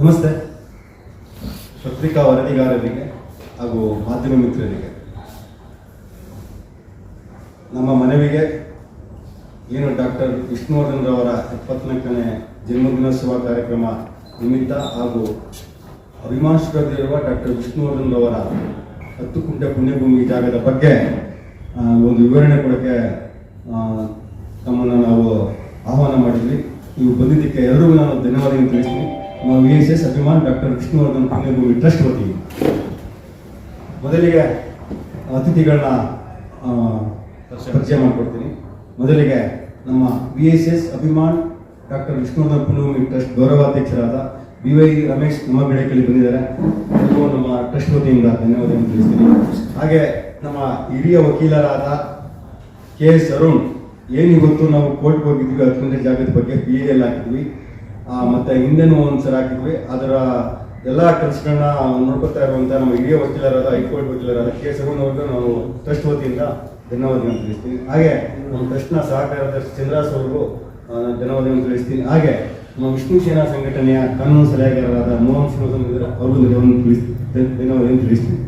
ನಮಸ್ತೆ. ಪತ್ರಿಕಾ ವರದಿಗಾರರಿಗೆ ಹಾಗೂ ಮಾಧ್ಯಮ ಮಿತ್ರರಿಗೆ. ನಮ್ಮ ಮನವಿಗೆ ಏನು ಡಾಕ್ಟರ್ ವಿಷ್ಣುವರ್ಧನ್ ರವರ ಎಪ್ಪತ್ನಾಲ್ಕನೇ ಜನ್ಮದಿನೋತ್ಸವ ಕಾರ್ಯಕ್ರಮ ನಿಮಿತ್ತ ಹಾಗೂ ಅಭಿಮಾನಿಸಿರುವ ಡಾಕ್ಟರ್ ವಿಷ್ಣುವರ್ಧನ್ ರವರ ಹತ್ತು ಕುಂಟೆ ಪುಣ್ಯಭೂಮಿ ಜಾಗದ ಬಗ್ಗೆ ಒಂದು ವಿವರಣೆ ಕೊಡೋಕ್ಕೆ ತಮ್ಮನ್ನು ನಾವು ಆಹ್ವಾನ ಮಾಡಿದ್ವಿ. ನೀವು ಬಂದಿದ್ದಕ್ಕೆ ಎಲ್ಲರಿಗೂ ನಾನು ಧನ್ಯವಾದ ತಿಳಿಸ್ತೀನಿ V S S Abhiman doctor Vishnuvardhan Punyabhoomi trust ವತಿಯಿಂದ ಮೊದಲಿಗೆ ಅತಿಥಿಗಳನ್ನ ಪರಿಚಯ ಮಾಡಿಕೊಡ್ತೀನಿ. ಮೊದಲಿಗೆ ನಮ್ಮ V S S Abhiman doctor Vishnuvardhan Punyabhoomi trust ಗೌರವಾಧ್ಯಕ್ಷರಾದ B Y Ramesh ನಮ್ಮ ಬೆಳಕಲ್ಲಿ ಬಂದಿದ್ದಾರೆ. ಅವರಿಗೂ ನಮ್ಮ ಟ್ರಸ್ಟ್ ವತಿಯಿಂದ ಧನ್ಯವಾದಗಳನ್ನು ತಿಳಿಸ್ತೀನಿ. ಹಾಗೆ ನಮ್ಮ ಹಿರಿಯ ವಕೀಲರಾದ ಕೆ ಎಸ್ ಅರುಣ್ ಏನು ಇವತ್ತು ನಾವು ಕೋರ್ಟ್ಗೆ ಹೋಗಿದ್ವಿ ಹತ್ತು ಗಂಟೆ ಜಾಗದ ಬಗ್ಗೆ ಪಿ ಎಲ್ ಹಾಕಿದ್ವಿ. ಮತ್ತೆ ಹಿಂದೆನೂ ಒಂದ್ಸಲ ಹಾಕಿದ್ವಿ. ಅದರ ಎಲ್ಲ ಕೆಲಸಗಳನ್ನ ನೋಡ್ಕೊತಾ ಇರುವಂತ ನಮ್ಮ ಹಿರಿಯ ವಕೀಲರಾದ, ಹೈಕೋರ್ಟ್ ವಕೀಲರಾದ ಕೆ ಅವ್ರಿಗೂ ನಾವು ಟ್ರಸ್ಟ್ ವತಿಯಿಂದ ಧನ್ಯವಾದಗಳನ್ನು ತಿಳಿಸ್ತೀನಿ ಹಾಗೆ ನಮ್ಮ ಟ್ರಸ್ಟ್ನ ಸಹಕಾರದ ಚಂದ್ರಾಸ್ ಅವರು ಧನ್ಯವಾದಗಳನ್ನು ತಿಳಿಸ್ತೀನಿ. ಹಾಗೆ ನಮ್ಮ ವಿಷ್ಣು ಸೇನಾ ಸಂಘಟನೆಯ ಕಾನೂನು ಸಲಹೆಗಾರರಾದ ಮೋಹನ್ ಸಿಂಗ್ ಅವ್ರಿಗೂ ಧನ್ಯವಾದವನ್ನು ತಿಳಿಸ್ತೀನಿ. ಧನ್ಯವಾದಗಳನ್ನು ತಿಳಿಸ್ತೀನಿ.